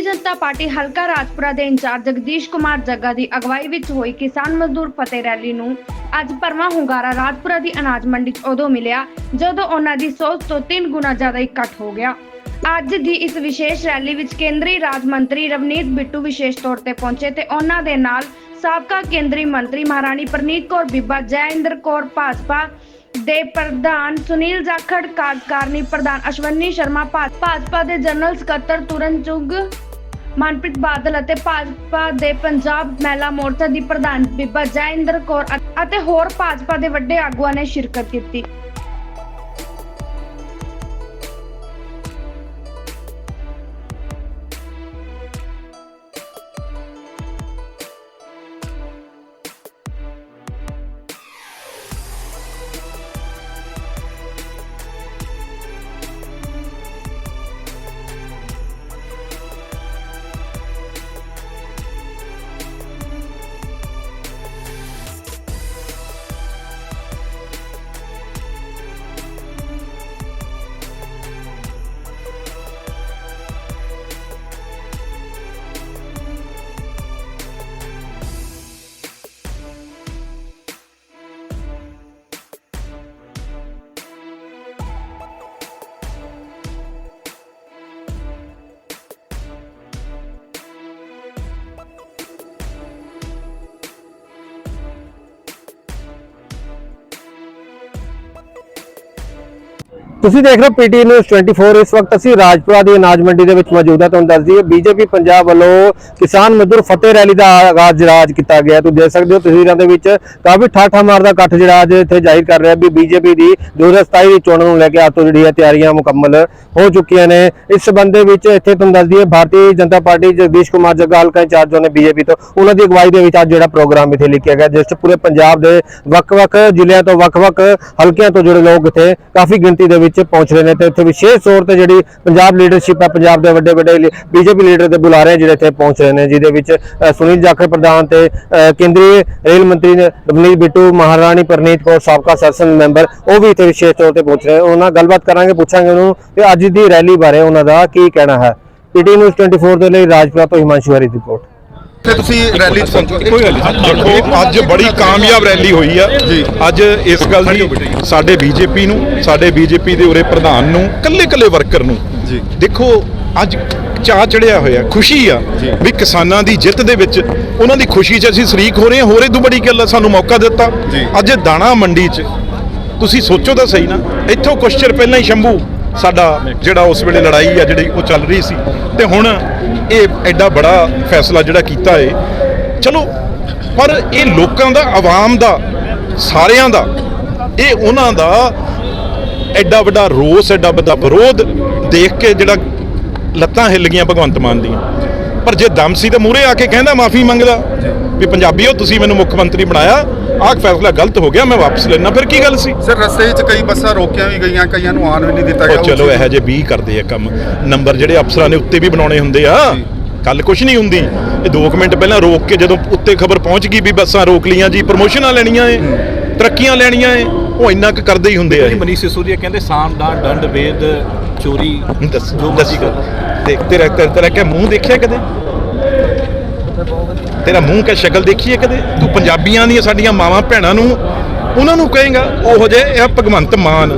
ਭਾਰਤੀ Janata party ਹਲਕਾ ਰਾਜਪੁਰਾ ਦੇ incharge Jagdish Kumar Jagga ਦੀ ਅਗਵਾਈ ਵਿੱਚ ਹੋਈ ਕਿਸਾਨ ਮਜ਼ਦੂਰ ਫਤਿਹ ਰੈਲੀ ਨੂੰ ਅੱਜ ਪਰਮਾ ਹੁੰਗਾਰਾ ਰਾਜਪੁਰਾ ਦੀ ਅਨਾਜ ਮੰਡੀ 'ਚ ਉਦੋਂ ਮਿਲਿਆ, ਜਦੋਂ ਉਹਨਾਂ ਦੀ ਸੋਚ ਤੋਂ 3 ਗੁਣਾ ਜ਼ਿਆਦਾ ਇਕੱਠ ਹੋ ਗਿਆ। ਅੱਜ ਦੀ ਇਸ ਵਿਸ਼ੇਸ਼ ਰੈਲੀ ਵਿੱਚ ਕੇਂਦਰੀ ਰਾਜ ਮੰਤਰੀ ਰਵਨੀਤ ਬਿੱਟੂ ਵਿਸ਼ੇਸ਼ ਤੌਰ ਤੇ ਪਹੁੰਚੇ ਤੇ ਉਹਨਾਂ ਦੇ ਨਾਲ ਸਾਬਕਾ ਕੇਂਦਰੀ ਮੰਤਰੀ ਮਹਾਰਾਣੀ ਪ੍ਰਨੀਤ ਕੌਰ ਬੀਬਾ, ਜੈਇੰਦਰ ਕੌਰ ਭਾਜਪਾ ਦੇ ਪ੍ਰਧਾਨ ਸੁਨੀਲ ਜਾਖੜ, ਕਾਰਜਕਾਰਨੀ ਪ੍ਰਧਾਨ ਅਸ਼ਵਨੀ ਸ਼ਰਮਾ ਭਾਜਪਾ ਦੇ ਜਨਰਲ ਸਕੱਤਰ ਤੁਰਨ ਚੁਗ ਮਨਪ੍ਰੀਤ ਬਾਦਲ ਅਤੇ ਭਾਜਪਾ ਦੇ ਪੰਜਾਬ ਮਹਿਲਾ ਮੋਰਚਾ ਦੀ ਪ੍ਰਧਾਨ ਬੀਬਾ ਜੈਇੰਦਰ ਕੌਰ ਅਤੇ ਹੋਰ ਭਾਜਪਾ ਦੇ ਵੱਡੇ ਆਗੂਆਂ ਨੇ ਸ਼ਿਰਕਤ ਕੀਤੀ। ਤੁਸੀਂ ਦੇਖ ਰਹੇ ਹੋ ਪੀਟੀ ਨਿਊਜ਼ 24 ਇਸ ਵਕਤ ਅਸੀਂ ਰਾਜਪੁਰਾ ਦੀ ਅਨਾਜ ਮੰਡੀ ਦੇ ਵਿੱਚ ਮੌਜੂਦ ਹਾਂ। ਤੁਹਾਨੂੰ ਦੱਸ ਦਈਏ, ਬੀਜੇਪੀ ਪੰਜਾਬ ਵੱਲੋਂ ਕਿਸਾਨ ਮਜ਼ਦੂਰ ਫਤਿਹ ਰੈਲੀ ਦਾ ਆਗਾਜ਼ ਜਿਹੜਾ ਅੱਜ ਕੀਤਾ ਗਿਆ ਤੁਸੀਂ ਦੇਖ ਸਕਦੇ ਹੋ, ਤਸਵੀਰਾਂ ਦੇ ਵਿੱਚ ਕਾਫੀ ਠਾਠਾ ਮਾਰਦਾ ਇਕੱਠ ਜਿਹੜਾ ਅੱਜ ਇੱਥੇ ਜ਼ਾਹਿਰ ਕਰ ਰਿਹਾ ਵੀ ਬੀਜੇਪੀ ਦੀ 2027 ਦੀ ਚੋਣ ਨੂੰ ਲੈ ਕੇ ਅੱਜ ਤੋਂ ਜਿਹੜੀ ਹੈ ਤਿਆਰੀਆਂ ਮੁਕੰਮਲ ਹੋ ਚੁੱਕੀਆਂ ਨੇ। ਇਸ ਸਬੰਧ ਦੇ ਵਿੱਚ ਇੱਥੇ ਤੁਹਾਨੂੰ ਦੱਸ ਦਈਏ, ਭਾਰਤੀ ਜਨਤਾ ਪਾਰਟੀ ਜਗਦੀਸ਼ ਕੁਮਾਰ ਜੱਗਾ ਹਲਕਾ ਇੰਚਾਰਜ ਨੇ ਬੀਜੇਪੀ ਤੋਂ, ਉਹਨਾਂ ਦੀ ਅਗਵਾਈ ਦੇ ਵਿੱਚ ਅੱਜ ਜਿਹੜਾ ਪ੍ਰੋਗਰਾਮ ਇੱਥੇ ਲਿਖਿਆ ਗਿਆ। ਜਿਸ 'ਚ ਪੂਰੇ ਪੰਜਾਬ ਦੇ ਵੱਖ-ਵੱਖ ਜ਼ਿਲ੍ਹਿਆਂ ਤੋਂ ਵੱਖ-ਵੱਖ ਹਲਕਿਆਂ ਤੋਂ ਜਿਹੜੇ ਲੋਕ ਇੱਥੇ ਕਾਫੀ ਗਿਣਤੀ ਦੇ ਵਿੱਚ ਪਹੁੰਚ ਰਹੇ ਨੇ ਤੇ ਇੱਥੇ ਵਿਸ਼ੇਸ਼ ਤੌਰ ਤੇ ਜਿਹੜੀ ਪੰਜਾਬ ਲੀਡਰਸ਼ਿਪ ਹੈ, ਪੰਜਾਬ ਦੇ ਵੱਡੇ ਵੱਡੇ ਬੀਜੇਪੀ ਲੀਡਰ ਦੇ ਬੁਲਾਰੇ ਜਿਹੜੇ ਇੱਥੇ ਪਹੁੰਚ ਰਹੇ ਨੇ, ਜਿਹਦੇ ਵਿੱਚ ਸੁਨੀਲ ਜਾਖੜ ਪ੍ਰਧਾਨ ਤੇ ਕੇਂਦਰੀ ਰੇਲ ਮੰਤਰੀ ਨੇ ਰਵਨੀਤ ਬਿੱਟੂ, ਮਹਾਰਾਣੀ ਪਰਨੀਤ ਕੌਰ, ਸਾਬਕਾ ਸੈਸ਼ਨ ਮੈਂਬਰ, ਉਹ ਵੀ ਇੱਥੇ ਵਿਸ਼ੇਸ਼ ਤੌਰ ਤੇ ਪਹੁੰਚ ਰਹੇ ਉਹਨਾਂ ਨਾਲ ਗੱਲਬਾਤ ਕਰਾਂਗੇ, ਪੁੱਛਾਂਗੇ ਉਹਨੂੰ ਕਿ ਅੱਜ ਦੀ ਰੈਲੀ ਬਾਰੇ ਉਹਨਾਂ ਦਾ ਕੀ ਕਹਿਣਾ ਹੈ। ਪੀਟੀ ਨਿਊਜ਼ 24 ਦੇ ਲਈ ਰਾਜਪੁਰਾ ਤੋਂ ਹਿਮਾਂਸ਼ੂ ਹਰੀ ਦੀ ਰਿਪੋਰਟ। ਤੇ ਤੁਸੀਂ ਰੈਲੀ 'ਚ ਪਹੁੰਚੋਗੇ ਕੋਈ ਗੱਲ ਨਹੀਂ ਦੇਖੋ ਅੱਜ ਬੜੀ ਕਾਮਯਾਬ ਰੈਲੀ ਹੋਈ ਆ। ਅੱਜ ਇਸ ਗੱਲ ਦੀ ਸਾਡੇ ਬੀਜੇਪੀ ਨੂੰ ਸਾਡੇ ਬੀਜੇਪੀ ਦੇ ਉਰੇ ਪ੍ਰਧਾਨ ਨੂੰ ਕੱਲੇ ਕੱਲੇ ਵਰਕਰ ਨੂੰ ਜੀ। ਦੇਖੋ ਅੱਜ ਚਾਹ ਚੜਿਆ ਹੋਇਆ ਖੁਸ਼ੀ ਆ। ਵੀ ਕਿਸਾਨਾਂ ਦੀ ਜਿੱਤ ਦੇ ਵਿੱਚ ਉਹਨਾਂ ਦੀ ਖੁਸ਼ੀ 'ਚ ਅਸੀਂ ਸ਼ਰੀਕ ਹੋ ਰਹੇ ਹਾਂ ਹੋਰ ਇਹ ਤੋਂ ਬੜੀ ਗੱਲ ਸਾਨੂੰ ਮੌਕਾ ਦਿੱਤਾ। ਅੱਜ ਦਾਣਾ ਮੰਡੀ 'ਚ ਤੁਸੀਂ ਸੋਚੋ ਤਾਂ ਸਹੀ ਨਾ ਇੱਥੋਂ ਕੁਛ ਚਿਰ ਪਹਿਲਾਂ ਹੀ ਸ਼ੰਭੂ ਸਾਡਾ ਜਿਹੜਾ ਉਸ ਵੇਲੇ ਲੜਾਈ ਆ ਜਿਹੜੀ ਉਹ ਚੱਲ ਰਹੀ ਸੀ। ਤੇ ਹੁਣ ਇਹ ਐਡਾ ਬੜਾ ਫੈਸਲਾ ਜਿਹੜਾ ਕੀਤਾ ਏ। ਚਲੋ, ਪਰ ਇਹ ਲੋਕਾਂ ਦਾ, ਆਵਾਮ ਦਾ, ਸਾਰਿਆਂ ਦਾ, ਇਹ ਉਹਨਾਂ ਦਾ ਐਡਾ ਵੱਡਾ ਰੋਸ, ਐਡਾ ਵੱਡਾ ਵਿਰੋਧ ਦੇਖ ਕੇ ਜਿਹੜਾ ਲੱਤਾਂ ਹਿੱਲ ਗਈਆਂ ਭਗਵੰਤ ਮਾਨ ਦੀਆਂ। ਪਰ ਜੇ ਦਮ ਸੀ ਤਾਂ ਮੂਰੇ ਆ ਕੇ ਕਹਿੰਦਾ, ਮਾਫੀ ਮੰਗਦਾ ਵੀ ਪੰਜਾਬੀਓ, ਤੁਸੀਂ ਮੈਨੂੰ ਮੁੱਖ ਮੰਤਰੀ ਬਣਾਇਆ ਆਹ ਫੈਸਲਾ ਗਲਤ ਹੋ ਗਿਆ ਮੈਂ ਵਾਪਸ ਲੈਣਾ ਫਿਰ ਕੀ ਗੱਲ ਸੀ? ਸਰ ਰਸਤੇ ਵਿੱਚ ਕਈ ਬੱਸਾਂ ਰੋਕੀਆਂ ਵੀ ਗਈਆਂ ਕਈਆਂ ਨੂੰ ਆਉਣ ਵੀ ਨਹੀਂ ਦਿੱਤਾ ਗਿਆ। ਉਹ ਚਲੋ ਇਹੋ ਜਿਹੇ 20 ਕਰਦੇ ਆ ਕੰਮ। ਨੰਬਰ ਜਿਹੜੇ ਅਫਸਰਾਂ ਨੇ ਉੱਤੇ ਵੀ ਬਣਾਉਣੇ ਹੁੰਦੇ ਆ। ਕੱਲ ਕੁਛ ਨਹੀਂ ਹੁੰਦੀ। ਇਹ 2 ਮਿੰਟ ਪਹਿਲਾਂ ਰੋਕ ਕੇ ਜਦੋਂ ਉੱਤੇ ਖਬਰ ਪਹੁੰਚ ਗਈ ਵੀ ਬੱਸਾਂ ਰੋਕ ਲੀਆਂ ਜੀ ਪ੍ਰਮੋਸ਼ਨਾਂ ਲੈਣੀਆਂ ਏ ਤਰੱਕੀਆਂ ਲੈਣੀਆਂ ਏ ਉਹ ਇੰਨਾ ਕੁ ਕਰਦੇ ਹੀ ਹੁੰਦੇ ਆ ਮਨੀਸ਼ ਸਿਸੋਦੀਆ ਕਹਿੰਦੇ ਸਾਮ ਦਾ ਡੰਡ ਵੇਦ ਚੋਰੀ ਦੱਸ ਜੋ ਦੱਸੀ। ਗੱਲ ਦੇਖ ਤੇਰਾ ਤੇਰਾ ਤੇਰਾ ਕਿ ਮੂੰਹ ਦੇਖਿਆ ਕਦੇ? ਤੇਰਾ ਮੂੰਹ ਕਿ ਸ਼ਕਲ ਦੇਖੀਏ ਕਦੇ? ਤੂੰ ਪੰਜਾਬੀਆਂ ਦੀਆਂ ਸਾਡੀਆਂ ਮਾਵਾਂ ਭੈਣਾਂ ਨੂੰ ਉਹਨਾਂ ਨੂੰ ਕਹੇਗਾ, ਉਹੋ ਜੇ ਇਹ ਭਗਵੰਤ ਮਾਨ।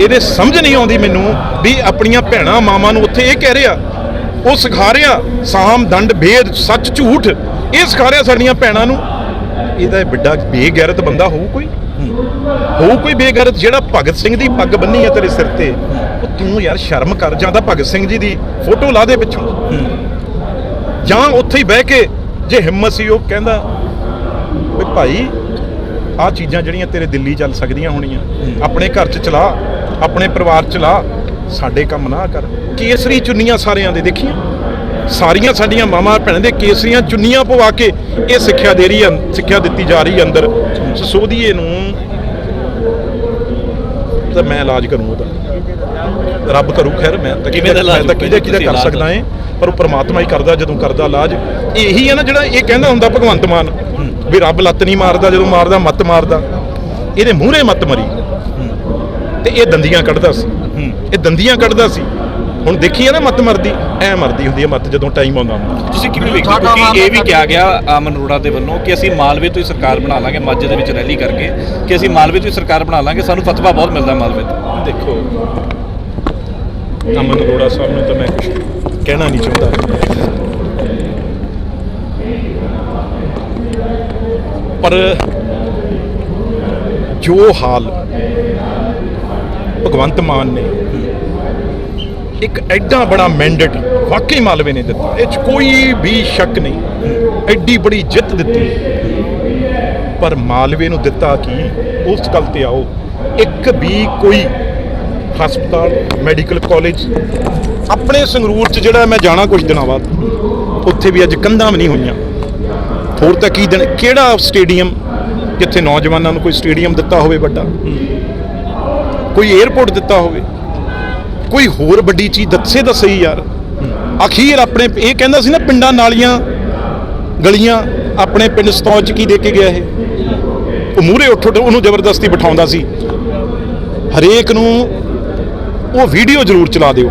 ਇਹਦੇ ਸਮਝ ਨਹੀਂ ਆਉਂਦੀ ਮੈਨੂੰ ਵੀ ਆਪਣੀਆਂ ਭੈਣਾਂ ਮਾਵਾਂ ਨੂੰ ਉੱਥੇ ਇਹ ਕਹਿ ਰਿਹਾ, ਉਹ ਸਿਖਾ ਰਿਹਾ, ਸਾਮ, ਦੰਡ, ਭੇਦ, ਸੱਚ, ਝੂਠ। ਇਹ ਸਿਖਾ ਰਿਹਾ ਸਾਡੀਆਂ ਭੈਣਾਂ ਨੂੰ। ਇਹਦਾ ਇਹ ਵੱਡਾ ਬੇਗੈਰਤ ਬੰਦਾ ਹੋਊ ਕੋਈ? ਹੋਊ ਕੋਈ ਬੇਗੈਰਤ ਜਿਹੜਾ ਭਗਤ ਸਿੰਘ ਦੀ ਪੱਗ ਬੰਨੀ ਹੈ ਤੇਰੇ ਸਿਰ ਤੇ? ਉਹ ਤੂੰ ਯਾਰ ਸ਼ਰਮ ਕਰ ਜਾਂਦਾ ਭਗਤ ਸਿੰਘ ਜੀ ਦੀ ਫੋਟੋ ਲਾ ਦੇ ਪਿੱਛੋਂ। ਜਾਂ ਉੱਥੇ ਹੀ ਬਹਿ ਕੇ ਜੇ ਹਿੰਮਤ ਸੀ ਉਹ ਕਹਿੰਦਾ ਵੀ ਭਾਈ ਆਹ ਚੀਜ਼ਾਂ ਜਿਹੜੀਆਂ ਤੇਰੇ ਦਿੱਲੀ ਚੱਲ ਸਕਦੀਆਂ ਹੋਣੀਆਂ ਆਪਣੇ ਘਰ 'ਚ ਚਲਾ ਆਪਣੇ ਪਰਿਵਾਰ 'ਚ ਲਾ ਸਾਡੇ ਕੰਮ ਨਾ ਕਰ। ਕੇਸਰੀ ਚੁੰਨੀਆਂ ਸਾਰਿਆਂ ਦੇ ਦੇਖੀਆਂ। ਸਾਰੀਆਂ ਸਾਡੀਆਂ ਮਾਵਾਂ ਭੈਣਾਂ ਦੇ ਕੇਸਰੀਆਂ ਚੁੰਨੀਆਂ ਪਵਾ ਕੇ ਇਹ ਸਿੱਖਿਆ ਦੇ ਰਹੀ ਹੈ ਸਿੱਖਿਆ ਦਿੱਤੀ ਜਾ ਰਹੀ ਹੈ ਅੰਦਰ। ਸੋਧੀਏ ਨੂੰ। ਤਾਂ ਮੈਂ ਇਲਾਜ ਕਰੂੰ ਉਹਦਾ। ਰੱਬ ਕਰੂ ਖੈਰ ਮੈਂ ਤਾਂ ਕਿਵੇਂ ਦਾ ਇਲਾਜ ਤਾਂ ਕਿਹਦੇ ਕਿਹਦੇ ਕਰ ਸਕਦਾ ਏ। ਪਰ ਉਹ ਪ੍ਰਮਾਤਮਾ ਹੀ ਕਰਦਾ ਜਦੋਂ ਕਰਦਾ ਇਲਾਜ ਇਹੀ ਹੈ ਨਾ ਜਿਹੜਾ ਇਹ ਕਹਿੰਦਾ ਹੁੰਦਾ ਭਗਵੰਤ ਮਾਨ ਵੀ ਰੱਬ ਲੱਤ ਨਹੀਂ ਮਾਰਦਾ ਜਦੋਂ ਮਾਰਦਾ ਮੱਤ ਮਾਰਦਾ। ਇਹਦੇ ਮੂਹਰੇ ਮੱਤ ਮਰੀ। ਤੇ ਇਹ ਦੰਦੀਆਂ ਕੱਢਦਾ ਸੀ। ਇਹ ਦੰਦੀਆਂ ਕੱਢਦਾ ਸੀ। ਹੁਣ ਦੇਖੀ ਆ ਨਾ ਮੱਤ ਮਰਦੀ ਐ ਮਰਦੀ ਹੁੰਦੀ ਹੈ ਮੱਤ ਜਦੋਂ ਟਾਈਮ ਆਉਂਦਾ ਹੁੰਦਾ। ਤੁਸੀਂ ਕਿਵੇਂ ਵੇਖਦੇ ਹੋ? ਕਿਉਂਕਿ ਇਹ ਵੀ ਕਿਹਾ ਗਿਆ ਅਮਨ ਅਰੋੜਾ ਦੇ ਵੱਲੋਂ ਕਿ ਅਸੀਂ ਮਾਲਵੇ ਤੋਂ ਹੀ ਸਰਕਾਰ ਬਣਾ ਲਾਂਗੇ ਮਾਝੇ ਦੇ ਵਿੱਚ ਰੈਲੀ ਕਰਕੇ ਕਿ ਅਸੀਂ ਮਾਲਵੇ ਤੋਂ ਹੀ ਸਰਕਾਰ ਬਣਾ ਲਾਂਗੇ ਸਾਨੂੰ ਫਤਵਾ ਬਹੁਤ ਮਿਲਦਾ ਮਾਲਵੇ ਤੋਂ। ਦੇਖੋ ਅਮਨ ਅਰੋੜਾ ਸਾਹਿਬ ਨੂੰ ਤਾਂ ਮੈਂ ਕੁਝ ਕਹਿਣਾ ਨਹੀਂ ਚਾਹੁੰਦਾ। ਪਰ ਜੋ ਹਾਲ ਭਗਵੰਤ ਮਾਨ ਨੇ ਇੱਕ ਐਡਾ ਬੜਾ ਮੈਂਡੇਟ ਵਾਕਈ ਮਾਲਵੇ ਨੇ ਦਿੱਤਾ। ਇਹ 'ਚ ਕੋਈ ਵੀ ਸ਼ੱਕ ਨਹੀਂ। ਐਡੀ ਬੜੀ ਜਿੱਤ ਦਿੱਤੀ। ਪਰ ਮਾਲਵੇ ਨੂੰ ਦਿੱਤਾ ਕੀ? ਉਸ ਗੱਲ ਤੇ ਆਓ। ਇੱਕ ਵੀ ਕੋਈ ਹਸਪਤਾਲ ਮੈਡੀਕਲ ਕਾਲਜ ਆਪਣੇ ਸੰਗਰੂਰ ਚ ਜਿਹੜਾ ਮੈਂ ਜਾਣਾ ਕੁਝ ਦਿਨਾਂ ਬਾਅਦ, ਉੱਥੇ ਵੀ ਅੱਜ ਕੰਧਾਂ ਵੀ ਨਹੀਂ ਹੋਈਆਂ। ਹੋਰ ਤਾਂ ਕੀ ਦਿਨ ਕਿਹੜਾ ਸਟੇਡੀਅਮ ਜਿੱਥੇ ਨੌਜਵਾਨਾਂ ਨੂੰ ਕੋਈ ਸਟੇਡੀਅਮ ਦਿੱਤਾ ਹੋਵੇ ਵੱਡਾ? ਕੋਈ 에ਅਰਪੋਰਟ ਦਿੱਤਾ ਹੋਵੇ? ਕੋਈ ਹੋਰ ਵੱਡੀ ਚੀਜ਼ ਦੱਸੇ ਤਾਂ ਸਹੀ ਯਾਰ। ਅਖੀਰ ਆਪਣੇ ਇਹ ਕਹਿੰਦਾ ਸੀ ਨਾ ਪਿੰਡਾਂ ਨਾਲੀਆਂ, ਗਲੀਆਂ ਆਪਣੇ ਪਿੰਡ ਸਤੌਜ 'ਚ ਕੀ ਦੇ ਕੇ ਗਿਆ ਇਹ? ਉਹ ਮੂਹਰੇ ਉੱਠ ਉੱਠ ਉਹਨੂੰ ਜ਼ਬਰਦਸਤੀ ਬਿਠਾਉਂਦਾ ਸੀ। ਹਰੇਕ ਨੂੰ ਉਹ ਵੀਡੀਓ ਜ਼ਰੂਰ ਚਲਾ ਦਿਓ।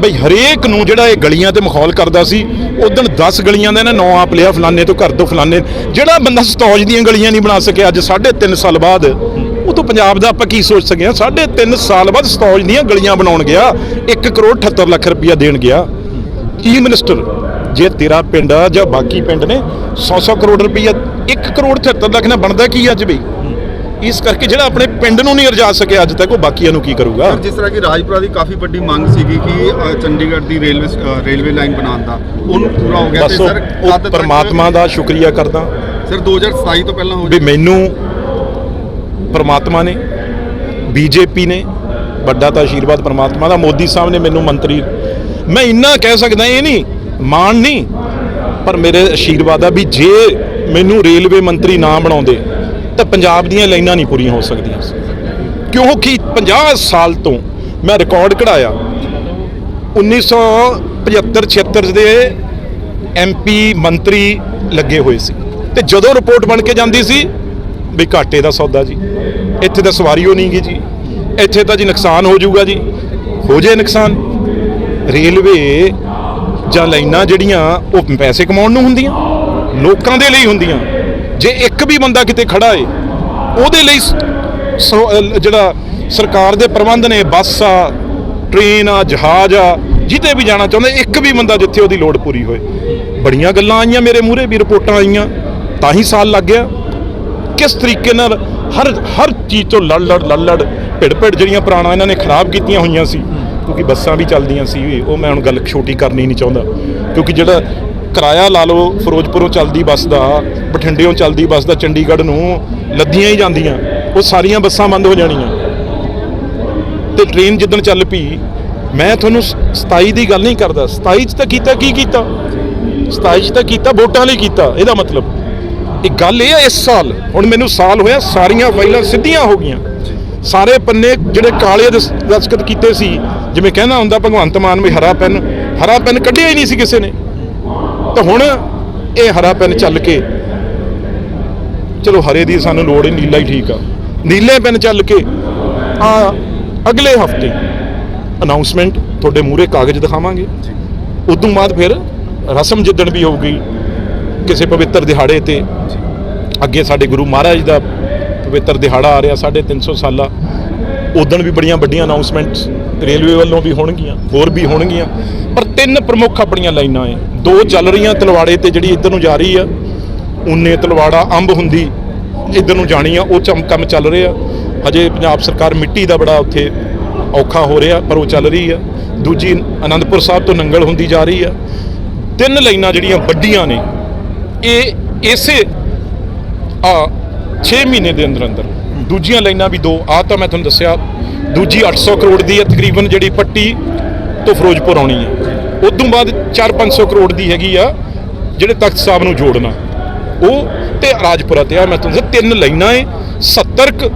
ਬਈ ਹਰੇਕ ਨੂੰ ਜਿਹੜਾ ਇਹ ਗਲੀਆਂ ਤੇ ਮਖੌਲ ਕਰਦਾ ਸੀ ਉਦੋਂ 10 ਗਲੀਆਂ ਦਾ ਇਹਨੇ ਨੌ ਆਪ ਲਿਆ ਫਲਾਣੇ ਤੋਂ ਘਰ ਤੋਂ ਫਲਾਣੇ। ਜਿਹੜਾ ਬੰਦਾ ਸਤੌਜ ਦੀਆਂ ਗਲੀਆਂ ਨਹੀਂ ਬਣਾ ਸਕਿਆ, ਅੱਜ 3.5 ਸਾਲ ਬਾਅਦ, ਉਹ ਤੋਂ ਪੰਜਾਬ ਦਾ ਆਪਾਂ ਕੀ ਸੋਚ ਸਕੇ ਹਾਂ? 3.5 ਸਾਲ ਬਾਅਦ ਸਤੌਜ ਦੀਆਂ ਗਲੀਆਂ ਬਣਾਉਣ ਗਿਆ 1 ਕਰੋੜ 78 ਲੱਖ ਰੁਪਇਆ ਦੇਣ ਗਿਆ। ਕੀ ਮਿਨਿਸਟਰ ਜੇ ਤੇਰਾ ਪਿੰਡ ਆ ਜਾਂ ਬਾਕੀ ਪਿੰਡ ਨੇ 100-100 ਕਰੋੜ ਰੁਪਈਆ 1 ਕਰੋੜ 73 ਲੱਖ ਨਾਲ ਬਣਦਾ ਕੀ ਅੱਜ ਬਈ? ਇਸ ਕਰਕੇ ਜਿਹੜਾ ਆਪਣੇ ਪਿੰਡ ਨੂੰ ਨਹੀਂ ਰਜਾ ਸਕਿਆ ਅੱਜ ਤੱਕ ਉਹ ਬਾਕੀਆਂ ਨੂੰ ਕੀ ਕਰੂਗਾ? ਜਿਸ ਤਰ੍ਹਾਂ ਕਿ ਰਾਜਪੁਰਾ ਦੀ ਕਾਫੀ ਵੱਡੀ ਮੰਗ ਸੀਗੀ ਕਿ ਅ, ਚੰਡੀਗੜ੍ਹ ਦੀ ਰੇਲਵੇ ਸ- ਅ, ਰੇਲਵੇ ਲਾਈਨ ਬਣਾਉਣ ਦਾ। ਉਹਨੂੰ ਪੂਰਾ ਹੋ ਗਿਆ ਬਸ ਉਹ- ਉਹ ਤੱਕ- ਪਰਮਾਤਮਾ ਦਾ ਸ਼ੁਕਰੀਆ ਕਰਦਾ। ਸਰ 2027 ਤੋਂ ਪਹਿਲਾਂ ਹੋ ਵੀ ਮੈਨੂੰ ਪਰਮਾਤਮਾ ਨੇ ਬੀਜੇਪੀ ਨੇ ਵੱਡਾ ਤਾਂ ਆਸ਼ੀਰਵਾਦ ਪਰਮਾਤਮਾ ਦਾ ਮੋਦੀ ਸਾਹਿਬ ਨੇ ਮੈਨੂੰ ਮੰਤਰੀ। ਮੈਂ ਇੰਨਾ ਕਹਿ ਸਕਦਾ ਇਹ ਨਹੀਂ ਮਾਣ ਨਹੀਂ ਪਰ ਮੇਰੇ ਆਸ਼ੀਰਵਾਦ ਆ ਵੀ ਜੇ ਮੈਨੂੰ ਰੇਲਵੇ ਮੰਤਰੀ ਨਾ ਬਣਾਉਂਦੇ ਪੰਜਾਬ ਦੀਆਂ ਲਾਈਨਾਂ ਨਹੀਂ ਪੂਰੀਆਂ ਹੋ ਸਕਦੀਆਂ। ਕਿਉਂਕਿ 50 ਸਾਲ ਤੋਂ ਮੈਂ ਰਿਕਾਰਡ ਕਢਾਇਆ। 1975 76 ਦੇ ਐਮਪੀ ਮੰਤਰੀ ਲੱਗੇ ਹੋਏ ਸੀ। ਤੇ ਜਦੋਂ ਰਿਪੋਰਟ ਬਣ ਕੇ ਜਾਂਦੀ ਸੀ, ਵੀ ਘਾਟੇ ਦਾ ਸੌਦਾ ਜੀ, ਇੱਥੇ ਤਾਂ ਸਵਾਰੀ ਹੋ ਨਹੀਂਗੀ ਜੀ, ਇੱਥੇ ਤਾਂ ਜੀ ਨੁਕਸਾਨ ਹੋ ਜਾਊਗਾ ਜੀ, ਹੋ ਜੇ ਨੁਕਸਾਨ। ਰੇਲਵੇ ਜਾਂ ਲਾਈਨਾਂ ਜਿਹੜੀਆਂ, ਉਹ ਪੈਸੇ ਕਮਾਉਣ ਨੂੰ ਹੁੰਦੀਆਂ, ਲੋਕਾਂ ਦੇ ਲਈ ਹੁੰਦੀਆਂ। ਜੇ ਇੱਕ ਵੀ ਬੰਦਾ ਕਿਤੇ ਖੜਾ ਏ ਉਹਦੇ ਲਈ ਸੋ- ਜਿਹੜਾ ਸਰਕਾਰ ਦੇ ਪ੍ਰਬੰਧ ਨੇ, ਬੱਸ ਆ, ਟ੍ਰੇਨ ਆ, ਜਹਾਜ਼ ਆ ਜਿੱਤੇ ਵੀ ਜਾਣਾ ਚਾਹੁੰਦੇ, ਇੱਕ ਵੀ ਬੰਦਾ ਜਿੱਥੇ ਉਹਦੀ ਲੋੜ ਪੂਰੀ ਹੋਏ। ਬੜੀਆਂ ਗੱਲਾਂ ਆਈਆਂ ਮੇਰੇ ਮੂਹਰੇ, ਵੀ ਰਿਪੋਰਟਾਂ ਆਈਆਂ, ਤਾਂ ਹੀ ਸਾਲ ਲੱਗ ਗਿਆ। ਕਿਸ ਤਰੀਕੇ ਨਾਲ ਹਰ ਹਰ ਚੀਜ਼ ਤੋਂ ਲੜ ਲੜ ਲੜ ਲੜ, ਭਿੜ ਭਿੜ ਜਿਹੜੀਆਂ ਪੁਰਾਣਾ ਇਹਨਾਂ ਨੇ ਖਰਾਬ ਕੀਤੀਆਂ ਹੋਈਆਂ ਸੀ, ਕਿਉਂਕਿ ਬੱਸਾਂ ਵੀ ਚੱਲਦੀਆਂ ਸੀ, ਉਹ ਮੈਂ ਹੁਣ ਗੱਲ ਛੋਟੀ ਕਰਨੀ ਨਹੀਂ ਚਾਹੁੰਦਾ। ਕਿਉਂਕਿ ਜਿਹੜਾ ਕਿਰਾਇਆ ਲਾ ਲਓ ਫਿਰੋਜ਼ਪੁਰੋਂ ਚੱਲਦੀ ਬੱਸ ਦਾ ਬਠਿੰਡਿਓਂ ਚੱਲਦੀ ਬੱਸ ਦਾ, ਚੰਡੀਗੜ੍ਹ ਨੂੰ ਲੱਦੀਆਂ ਹੀ ਜਾਂਦੀਆਂ, ਉਹ ਸਾਰੀਆਂ ਬੱਸਾਂ ਬੰਦ ਹੋ ਜਾਣੀਆਂ। ਤੇ ਟ੍ਰੇਨ ਜਿੱਦਣ ਚੱਲ ਪਈ, ਮੈਂ ਤੁਹਾਨੂੰ ਸ- 27 ਦੀ ਗੱਲ ਨਹੀਂ ਕਰਦਾ 27 ਚ ਤਾਂ ਕੀਤਾ ਕੀ ਕੀਤਾ? 27 ਚ ਤਾਂ ਕੀਤਾ, ਵੋਟਾਂ ਲਈ ਕੀਤਾ, ਇਹਦਾ ਮਤਲਬ। ਇਹ ਗੱਲ ਇਹ ਆ, ਇਸ ਸਾਲ, ਹੁਣ ਮੈਨੂੰ ਸਾਲ ਹੋਇਆ, ਸਾਰੀਆਂ ਫਾਈਲਾਂ ਸਿੱਧੀਆਂ ਹੋ ਗਈਆਂ। ਸਾਰੇ ਪੰਨੇ ਜਿਹੜੇ ਕਾਲੇ ਦਸ- ਦਸਤਖਤ ਕੀਤੇ ਸੀ, ਜਿਵੇਂ ਕਹਿੰਦਾ ਹੁੰਦਾ ਭਗਵੰਤ ਮਾਨ ਵੀ ਹਰਾ ਪੈਨ ਹਰਾ ਪੈਨ ਕੱਢਿਆ ਹੀ ਨਹੀਂ ਸੀ ਕਿਸੇ ਨੇ। ਤਾਂ ਹੁਣ ਇਹ ਹਰਾ ਪੈਨ ਚੱਲ ਕੇ ਚਲੋ ਹਰੇ ਦੀ ਸਾਨੂੰ ਲੋੜ ਹੀ ਨੀਲਾ ਹੀ ਠੀਕ ਆ। ਨੀਲੇ ਪੈਨ ਚੱਲ ਕੇ ਆ ਅਗਲੇ ਹਫ਼ਤੇ ਅਨਾਉਂਸਮੈਂਟ ਤੁਹਾਡੇ ਮੂਹਰੇ ਕਾਗਜ਼ ਦਿਖਾਵਾਂਗੇ। ਉਦੋਂ ਬਾਅਦ ਫਿਰ ਰਸਮ ਜਿੱਦਣ ਵੀ ਹੋਊਗੀ, ਕਿਸੇ ਪਵਿੱਤਰ ਦਿਹਾੜੇ ਤੇ। ਅੱਗੇ ਸਾਡੇ ਗੁਰੂ ਮਹਾਰਾਜ ਦਾ ਪਵਿੱਤਰ ਦਿਹਾੜਾ ਆ ਰਿਹਾ 350 ਸਾਲਾ। ਉਦੋਂ ਵੀ ਬੜੀਆਂ ਵੱਡੀਆਂ ਅਨਾਉਂਸਮੈਂਟਸ ਰੇਲਵੇ ਵੱਲੋਂ ਵੀ ਹੋਣਗੀਆਂ, ਹੋਰ ਵੀ ਹੋਣਗੀਆਂ। ਪਰ ਤਿੰਨ ਪ੍ਰਮੁੱਖ ਆਪਣੀਆਂ ਲਾਈਨਾਂ ਐ। ਦੋ ਚੱਲ ਰਹੀਆਂ ਤਲਵਾੜੇ ਤੇ ਜਿਹੜੀ ਇੱਧਰ ਨੂੰ ਜਾ ਰਹੀ ਆ, ਉਨੇ ਤਲਵਾੜਾ ਅੰਬ ਹੁੰਦੀ ਇੱਧਰ ਨੂੰ ਜਾਣੀ ਆ, ਉਹ ਚਮ ਕੰਮ ਚੱਲ ਰਿਹਾ। ਹਜੇ ਪੰਜਾਬ ਸਰਕਾਰ ਮਿੱਟੀ ਦਾ ਬੜਾ ਉੱਥੇ ਔਖਾ ਹੋ ਰਿਹਾ, ਪਰ ਉਹ ਚੱਲ ਰਹੀ ਆ। ਦੂਜੀ ਆਨੰਦਪੁਰ ਸਾਹਿਬ ਤੋਂ ਨੰਗਲ ਹੁੰਦੀ ਜਾ ਰਹੀ ਆ। ਤਿੰਨ ਲਾਈਨਾਂ ਜਿਹੜੀਆਂ ਵੱਡੀਆਂ ਨੇ, ਇਹ ਇਸੇ ਆ 6 ਮਹੀਨੇ ਦੇ ਅੰਦਰ ਅੰਦਰ ਦੂਜੀਆਂ ਲਾਈਨਾਂ ਵੀ ਦੋ ਆ ਤਾਂ ਮੈਂ ਤੁਹਾਨੂੰ ਦੱਸਿਆ ਦੂਜੀ 800 ਕਰੋੜ ਦੀ ਹੈ, ਤਕਰੀਬਨ ਜਿਹੜੀ ਪੱਟੀ ਤੋਂ ਫਿਰੋਜ਼ਪੁਰ ਆਉਣੀ ਹੈ। ਉਦੋਂ ਬਾਅਦ 4-500 ਕਰੋੜ ਦੀ ਹੈਗੀ ਆ, ਜਿਹੜੇ ਤਖਤ ਸਾਹਿਬ ਨੂੰ ਜੋੜਨਾ। ਉਹ ਤੇ ਰਾਜਪੁਰਾ ਤੇ ਆ, ਮੈਂ ਤੁਹਾਨੂੰ ਤਿੰਨ ਲਾਈਨਾਂ ਏ 70 ਕੁ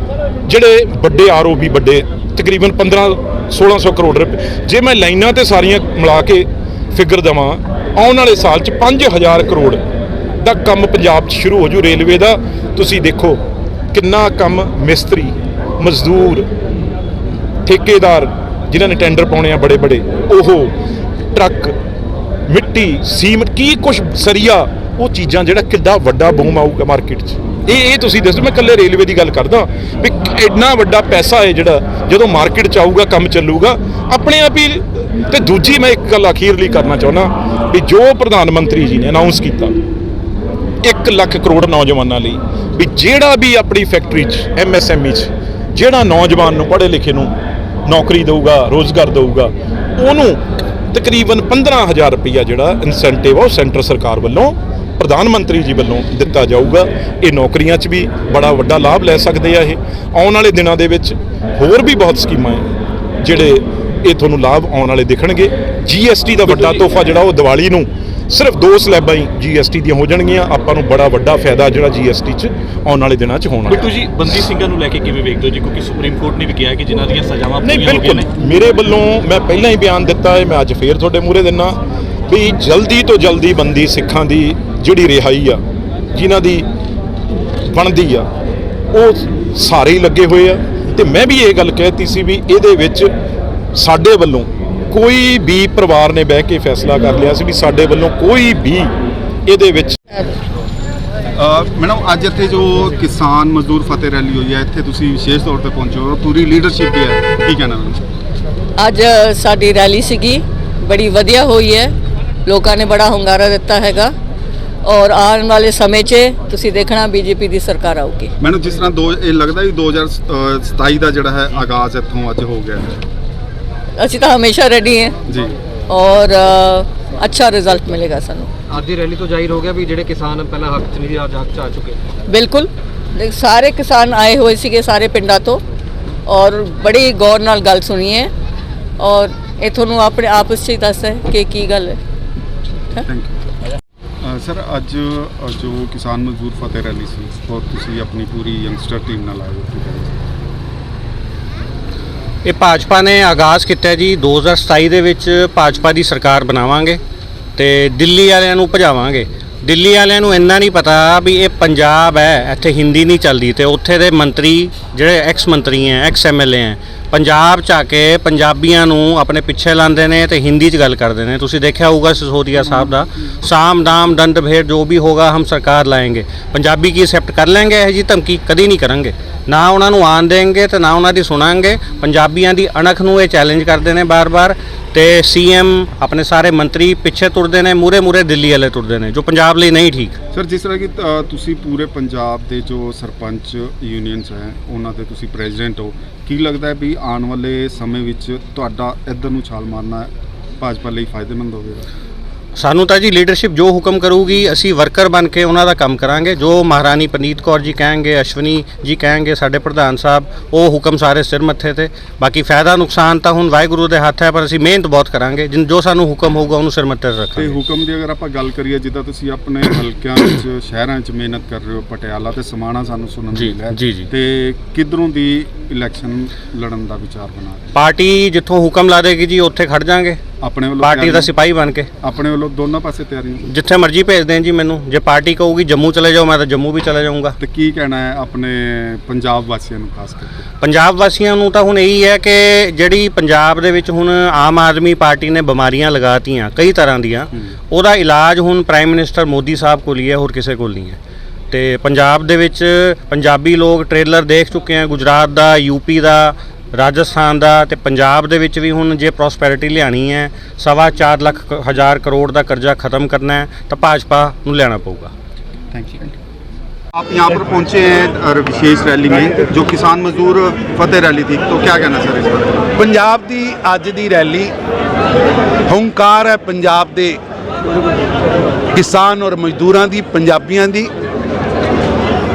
ਜਿਹੜੇ ਵੱਡੇ ਆਰਓਬੀ ਵੱਡੇ ਤਕਰੀਬਨ 15 1600 ਕਰੋੜ ਰੁਪਏ। ਜੇ ਮੈਂ ਲਾਈਨਾਂ ਤੇ ਸਾਰੀਆਂ ਮਿਲਾ ਕੇ ਫਿਗਰ ਦਵਾਂ, ਆਉਣ ਵਾਲੇ ਸਾਲ ਚ 5000 ਕਰੋੜ ਦਾ ਕੰਮ ਪੰਜਾਬ 'ਚ ਸ਼ੁਰੂ ਹੋ ਜੂ ਰੇਲਵੇ ਦਾ। ਤੁਸੀਂ ਦੇਖੋ ਕਿੰਨਾ ਕੰਮ ਮਿਸਤਰੀ, ਮਜ਼ਦੂਰ ਠੇਕੇਦਾਰ ਜਿਨ੍ਹਾਂ ਨੇ ਟੈਂਡਰ ਪਾਉਣੇ ਆ ਬੜੇ ਬੜੇ, ਉਹ ਟਰੱਕ, ਮਿੱਟੀ, ਸੀਮਟ, ਕੀ ਕੁਝ ਸਰੀਆ, ਉਹ ਚੀਜ਼ਾਂ ਜਿਹੜਾ ਕਿੱਡਾ ਵੱਡਾ ਬੂਮ ਆਊਗਾ ਮਾਰਕੀਟ 'ਚ। ਇਹ ਇਹ ਤੁਸੀਂ ਦੱਸੋ, ਮੈਂ ਇਕੱਲੇ ਰੇਲਵੇ ਦੀ ਗੱਲ ਕਰਦਾ ਵੀ ਇੰਨਾ ਵੱਡਾ ਪੈਸਾ ਹੈ ਜਿਹੜਾ ਜਦੋਂ ਮਾਰਕੀਟ 'ਚ ਆਊਗਾ, ਕੰਮ ਚੱਲੂਗਾ, ਆਪਣੇ ਆਪ ਹੀ, ਤੇ ਦੂਜੀ ਮੈਂ ਇੱਕ ਗੱਲ ਅਖੀਰਲੀ ਕਰਨਾ ਚਾਹੁੰਦਾ ਵੀ ਜੋ ਪ੍ਰਧਾਨ ਮੰਤਰੀ ਜੀ ਨੇ ਅਨਾਉਂਸ ਕੀਤਾ 1 ਲੱਖ ਕਰੋੜ ਨੌਜਵਾਨਾਂ ਲਈ, ਵੀ ਜਿਹੜਾ ਵੀ ਆਪਣੀ ਫੈਕਟਰੀ 'ਚ ਐਮਐਸਐਮਈ 'ਚ, ਜਿਹੜਾ ਨੌਜਵਾਨ ਨੂੰ ਪੜ੍ਹੇ ਲਿਖੇ ਨੂੰ ਨੌਕਰੀ ਦੇਊਗਾ, ਰੋਜ਼ਗਾਰ ਦੇਊਗਾ, ਉਹਨੂੰ ਤਕਰੀਬਨ 15000 ਰੁਪਈਆ ਜਿਹੜਾ ਇਨਸੈਂਟਿਵ ਆ ਉਹ ਸੈਂਟਰ ਸਰਕਾਰ ਵੱਲੋਂ, ਪ੍ਰਧਾਨ ਮੰਤਰੀ ਜੀ ਵੱਲੋਂ ਦਿੱਤਾ ਜਾਊਗਾ। ਇਹ ਨੌਕਰੀਆਂ 'ਚ ਵੀ ਬੜਾ ਵੱਡਾ ਲਾਭ ਲੈ ਸਕਦੇ ਆ ਇਹ। ਆਉਣ ਵਾਲੇ ਦਿਨਾਂ ਦੇ ਵਿੱਚ ਹੋਰ ਵੀ ਬਹੁਤ ਸਕੀਮਾਂ ਹੈ, ਜਿਹੜੇ ਇਹ ਤੁਹਾਨੂੰ ਲਾਭ ਆਉਣ ਵਾਲੇ ਦਿਖਣਗੇ। ਜੀਐਸਟੀ ਦਾ ਵੱਡਾ ਤੋਹਫਾ ਜਿਹੜਾ ਉਹ ਦੀਵਾਲੀ ਨੂੰ ਸਿਰਫ ਦੋ ਸਲੈਬਾਂ ਹੀ ਜੀਐਸਟੀ ਦੀਆਂ ਹੋ ਜਾਣਗੀਆਂ। ਆਪਾਂ ਨੂੰ ਬੜਾ ਵੱਡਾ ਫਾਇਦਾ ਜਿਹੜਾ ਜੀਐਸਟੀ 'ਚ ਆਉਣ ਵਾਲੇ ਦਿਨਾਂ 'ਚ ਹੋਣਾ ਬਿੱਟੂ ਜੀ ਬੰਦੀ ਸਿੰਘਾਂ ਨੂੰ ਲੈ ਕੇ ਕਿਵੇਂ ਵੇਖਦੇ ਹੋ? ਜੀ ਕਿਉਂਕਿ ਸੁਪਰੀਮ ਕੋਰਟ ਨੇ ਵੀ ਕਿਹਾ ਕਿ ਜਿਨ੍ਹਾਂ ਦੀਆਂ ਸਜ਼ਾਵਾਂ ਨਹੀਂ ਪੂਰੀਆਂ ਹੋ ਗਈਆਂ ਬਿਲਕੁਲ। ਨੇ। ਮੇਰੇ ਵੱਲੋਂ ਮੈਂ ਪਹਿਲਾਂ ਹੀ ਬਿਆਨ ਦਿੱਤਾ ਹੈ ਮੈਂ ਅੱਜ ਫੇਰ ਤੁਹਾਡੇ ਮੂਹਰੇ ਦਿੰਨਾ। ਵੀ ਜਲਦੀ ਤੋਂ ਜਲਦੀ ਬੰਦੀ ਸਿੱਖਾਂ ਦੀ ਜਿਹੜੀ ਰਿਹਾਈ ਆ ਜਿਨ੍ਹਾਂ ਦੀ ਬਣਦੀ ਆ ਉਹ ਸਾਰੇ ਹੀ ਲੱਗੇ ਹੋਏ ਆ। ਤੇ ਮੈਂ ਵੀ ਇਹ ਗੱਲ ਕਹਿਤੀ ਸੀ ਵੀ ਇਹਦੇ ਵਿੱਚ ਸਾਡੇ ਵੱਲੋਂ ਕੋਈ ਵੀ ਪਰਿਵਾਰ ਨੇ ਬਹਿ ਕੇ ਫੈਸਲਾ ਕਰ ਲਿਆ ਸੀ ਵੀ ਸਾਡੇ ਵੱਲੋਂ ਕੋਈ ਵੀ ਇਹਦੇ ਵਿੱਚ ਮੈਡਮ ਅੱਜ ਇੱਥੇ ਜੋ ਕਿਸਾਨ ਮਜ਼ਦੂਰ ਫਤਿਹ ਰੈਲੀ ਹੋਈ ਹੈ ਇੱਥੇ ਤੁਸੀਂ ਵਿਸ਼ੇਸ਼ ਤੌਰ ਤੇ ਪਹੁੰਚੇ ਹੋ ਪੂਰੀ ਲੀਡਰਸ਼ਿਪ ਵੀ ਹੈ। ਕੀ ਕਹਿਣਾ ਮੈਡਮ? ਅੱਜ ਸਾਡੀ ਰੈਲੀ ਸੀਗੀ ਬੜੀ ਵਧੀਆ ਹੋਈ ਹੈ। ਲੋਕਾਂ ਨੇ ਬੜਾ ਹੁੰਗਾਰਾ ਦਿੱਤਾ ਹੈਗਾ। ਔਰ ਆਉਣ ਵਾਲੇ ਸਮੇਂ 'ਚ ਤੁਸੀਂ ਦੇਖਣਾ ਬੀਜੇਪੀ ਦੀ ਸਰਕਾਰ ਆਊਗੀ। ਮੈਨੂੰ ਜਿਸ ਤਰ੍ਹਾਂ ਦੋ ਇਹ ਲੱਗਦਾ ਵੀ 2027 ਦਾ ਜਿਹੜਾ ਹੈ ਆਗਾਜ਼ ਇੱਥੋਂ ਅੱਜ ਹੋ ਗਿਆ ਹੈ। ਅਸੀਂ ਤਾਂ ਹਮੇਸ਼ਾ ਰੈਡੀ ਹਾਂ। ਜੀ। ਔਰ ਅ, ਅੱਛਾ ਰਿਜ਼ਲਟ ਮਿਲੇਗਾ ਸਾਨੂੰ। ਅੱਜ ਦੀ ਰੈਲੀ ਤੋਂ ਜ਼ਾਹਿਰ ਹੋ ਗਿਆ ਵੀ ਜਿਹੜੇ ਕਿਸਾਨ ਪਹਿਲਾਂ ਹੱਕ 'ਚ ਨਹੀਂ ਸੀ ਅੱਜ ਹੱਕ 'ਚ ਆ ਚੁੱਕੇ। ਬਿਲਕੁਲ। ਦੇਖ, ਸਾਰੇ ਕਿਸਾਨ ਆਏ ਹੋਏ ਸੀਗੇ ਸਾਰੇ ਪਿੰਡਾਂ ਤੋਂ। ਔਰ ਬੜੀ ਗੌਰ ਨਾਲ ਗੱਲ ਸੁਣੀ ਹੈ। ਔਰ ਇਹ ਤੁਹਾਨੂੰ ਆਪਣੇ ਆਪਸ 'ਚ ਹੀ ਦੱਸ ਹੈ ਕਿ ਕੀ ਗੱਲ ਹੈ। ਥੈਂਕ ਯੂ ਸਰ ਅੱਜ ਜੋ ਕਿਸਾਨ ਮਜ਼ਦੂਰ ਫਤਿਹ ਰੈਲੀ ਸੀ ਔਰ ਤੁਸੀਂ ਆਪਣੀ ਪੂਰੀ ਯੰਗਸਟਰ ਟੀਮ ਨਾਲ ਆਏ ਹੋ ਇਹ ਭਾਜਪਾ ਨੇ ਆਗਾਜ਼ ਕੀਤਾ ਹੈ ਜੀ 2027 ਦੇ ਵਿੱਚ ਭਾਜਪਾ ਦੀ ਸਰਕਾਰ ਬਣਾਵਾਂਗੇ ਤੇ ਦਿੱਲੀ ਵਾਲਿਆਂ ਨੂੰ ਭਜਾਵਾਂਗੇ। ਦਿੱਲੀ ਵਾਲਿਆਂ ਨੂੰ ਇੰਨਾ ਨਹੀਂ ਪਤਾ ਵੀ ਇਹ ਪੰਜਾਬ ਹੈ, ਇੱਥੇ ਹਿੰਦੀ ਨਹੀਂ ਚੱਲਦੀ ਤੇ ਉੱਥੇ ਦੇ ਮੰਤਰੀ, ਜਿਹੜੇ ਐਕਸ ਮੰਤਰੀ ਹੈ ਐਕਸ ਐਮਐਲਏ ਹੈ ਪੰਜਾਬ ਚ ਆ ਕੇ ਪੰਜਾਬੀਆਂ ਨੂੰ ਆਪਣੇ ਪਿੱਛੇ ਲਾਉਂਦੇ ਨੇ ਤੇ ਹਿੰਦੀ ਚ ਗੱਲ ਕਰਦੇ ਨੇ। ਤੁਸੀਂ ਦੇਖਿਆ ਹੋਊਗਾ ਸਿਸੋਦੀਆ ਸਾਹਿਬ ਦਾ, ਸਾਮ ਦਾਮ ਦੰਡ ਭੇਦ ਜੋ ਵੀ ਹੋਗਾ ਹਮ ਸਰਕਾਰ ਲਾਏਂਗੇ। ਪੰਜਾਬੀ ਕੀ ਐਕਸੈਪਟ ਕਰ ਲੈਣਗੇ ਇਹ ਜੀ ਧਮਕੀ? ਕਦੀ ਨਹੀਂ ਕਰਾਂਗੇ ਨਾ ਉਹਨਾਂ ਨੂੰ ਆਣ ਦੇਣਗੇ ਤੇ ਨਾ ਉਹਨਾਂ ਦੀ ਸੁਣਾਂਗੇ। ਪੰਜਾਬੀਆਂ ਦੀ ਅਣਖ ਨੂੰ ਇਹ ਚੈਲੰਜ ਕਰਦੇ ਨੇ ਬਾਰ-ਬਾਰ ਤੇ ਸੀਐਮ ਆਪਣੇ ਸਾਰੇ ਮੰਤਰੀ ਪਿੱਛੇ ਤੁਰਦੇ ਨੇ ਮੂਰੇ ਮੂਰੇ ਦਿੱਲੀ ਵਾਲੇ ਤੁਰਦੇ ਨੇ, ਜੋ ਪੰਜਾਬ ਲਈ ਨਹੀਂ ਠੀਕ। ਸਰ, ਜਿਸ ਤਰ੍ਹਾਂ ਕਿ ਤੁਸੀਂ ਪੂਰੇ ਪੰਜਾਬ ਦੇ ਜੋ ਸਰਪੰਚ ਯੂਨੀਅਨਸ ਹੈ, ਉਹਨਾਂ ਦੇ ਤੁਸੀਂ ਪ੍ਰੈਜ਼ੀਡੈਂਟ ਹੋ ਕੀ ਲੱਗਦਾ ਹੈ ਵੀ ਆਉਣ ਵਾਲੇ ਸਮੇਂ ਵਿੱਚ ਤੁਹਾਡਾ ਇੱਧਰ ਨੂੰ ਛਾਲ ਮਾਰਨਾ ਭਾਜਪਾ ਲਈ ਫਾਇਦੇਮੰਦ ਹੋਵੇਗਾ? ਸਾਨੂੰ ਤਾਂ ਜੀ ਲੀਡਰਸ਼ਿਪ ਜੋ ਹੁਕਮ ਕਰੂਗੀ ਅਸੀਂ ਵਰਕਰ ਬਣ ਕੇ ਉਹਨਾਂ ਦਾ ਕੰਮ ਕਰਾਂਗੇ। ਜੋ ਮਹਾਰਾਣੀ ਪਨੀਤ ਕੌਰ ਜੀ ਕਹਿਣਗੇ ਅਸ਼ਵਨੀ ਜੀ ਕਹਿਣਗੇ ਸਾਡੇ ਪ੍ਰਧਾਨ ਸਾਹਿਬ ਉਹ ਹੁਕਮ ਸਾਰੇ ਸਿਰ ਮੱਥੇ ਤੇ। ਬਾਕੀ ਫਾਇਦਾ ਨੁਕਸਾਨ ਤਾਂ ਹੁਣ ਵਾਹਿਗੁਰੂ ਦੇ ਹੱਥ ਹੈ ਪਰ ਅਸੀਂ ਮਿਹਨਤ ਬਹੁਤ ਕਰਾਂਗੇ। ਜਿਨ ਜੋ ਸਾਨੂੰ ਹੁਕਮ ਹੋਊਗਾ ਉਹਨੂੰ ਸਿਰ ਮੱਥੇ ਤੇ ਤੇ ਰੱਖਾਂਗੇ ਹੁਕਮ ਦੀ ਅਗਰ ਆਪਾਂ ਗੱਲ ਕਰੀਏ ਜਿੱਦਾਂ ਤੁਸੀਂ ਆਪਣੇ ਹਲਕਿਆਂ ਵਿੱਚ ਸ਼ਹਿਰਾਂ 'ਚ ਮਿਹਨਤ ਕਰ ਰਹੇ ਹੋ ਪਟਿਆਲਾ ਤੇ ਸਮਾਣਾ ਸਾਨੂੰ ਸੁਣਨ ਨੂੰ ਮਿਲਿਆ। ਤੇ ਕਿੱਧਰੋਂ ਦੀ ਇਲੈਕਸ਼ਨ ਲੜਨ ਦਾ ਵਿਚਾਰ ਬਣਾ ਰਹੇ ਪਾਰਟੀ ਜਿੱਥੋਂ ਹੁਕਮ ਲਾ ਦੇਗੀ ਜੀ ਉੱਥੇ ਖੜ ਜਾਾਂਗੇ। ਆਪਣੇ ਵੱਲੋਂ ਪਾਰਟੀ ਦਾ ਤਿਆਰੀ- ਸਿਪਾਹੀ ਬਣ ਕੇ। ਆਪਣੇ ਵੱਲੋਂ ਦੋਨਾਂ ਪਾਸੇ ਤਿਆਰੀਆਂ। ਜਿੱਥੇ ਮਰਜ਼ੀ ਭੇਜ ਦੇਣ ਜੀ ਮੈਨੂੰ। ਜੇ ਪਾਰਟੀ ਕਹੂਗੀ ਜੰਮੂ ਚਲੇ ਜਾਓ ਮੈਂ ਤਾਂ ਜੰਮੂ ਵੀ ਚਲੇ ਜਾਊਂਗਾ। ਤੇ ਕੀ ਕਹਿਣਾ ਹੈ ਆਪਣੇ ਪੰਜਾਬ ਵਾਸੀਆਂ ਨੂੰ ਖਾਸ ਕਰਕੇ? ਪੰਜਾਬ ਵਾਸੀਆਂ ਨੂੰ ਤਾਂ ਹੁਣ ਇਹੀ ਹੈ ਕਿ ਜਿਹੜੀ ਪੰਜਾਬ ਦੇ ਵਿੱਚ ਹੁਣ ਆਮ ਆਦਮੀ ਪਾਰਟੀ ਨੇ ਬਿਮਾਰੀਆਂ ਲਗਾਤੀਆਂ ਕਈ ਤਰ੍ਹਾਂ ਦੀਆਂ। ਉਹਦਾ ਇਲਾਜ ਹੁਣ ਪ੍ਰਾਈਮ ਮਿਨਿਸਟਰ ਮੋਦੀ ਸਾਹਿਬ ਕੋਲ ਹੀ ਹੈ ਹੋਰ ਕਿਸੇ ਕੋਲ ਨਹੀਂ ਹੈ। ਤੇ ਪੰਜਾਬ ਦੇ ਵਿੱਚ ਪੰਜਾਬੀ ਲੋਕ ਟ੍ਰੇਲਰ ਦੇਖ ਚੁੱਕੇ ਆ ਗੁਜਰਾਤ ਦਾ ਯੂਪੀ ਦਾ ਰਾਜਸਥਾਨ ਦਾ ਤੇ ਪੰਜਾਬ ਦੇ ਵਿੱਚ ਵੀ ਹੁਣ ਜੇ ਪ੍ਰੋਸਪੈਰਿਟੀ ਲਿਆਣੀ ਹੈ ਸਵਾ ਚਾਰ ਲੱਖ ਕ- ਹਜ਼ਾਰ ਕਰੋੜ ਦਾ ਕਰਜ਼ਾ ਖਤਮ ਕਰਨਾ ਹੈ ਤਾਂ ਭਾਜਪਾ ਨੂੰ ਲੈਣਾ ਪਊਗਾ थैंक यू आप यहाँ पर पहुँचे हैं और विशेष रैली में जो किसान मजदूर फतेह रैली थी तो क्या कहना सर इस पर ਪੰਜਾਬ ਦੀ ਅੱਜ ਦੀ ਰੈਲੀ ਹੰਕਾਰ ਹੈ ਪੰਜਾਬ ਦੇ ਕਿਸਾਨ ਔਰ ਮਜ਼ਦੂਰਾਂ ਦੀ ਪੰਜਾਬੀਆਂ ਦੀ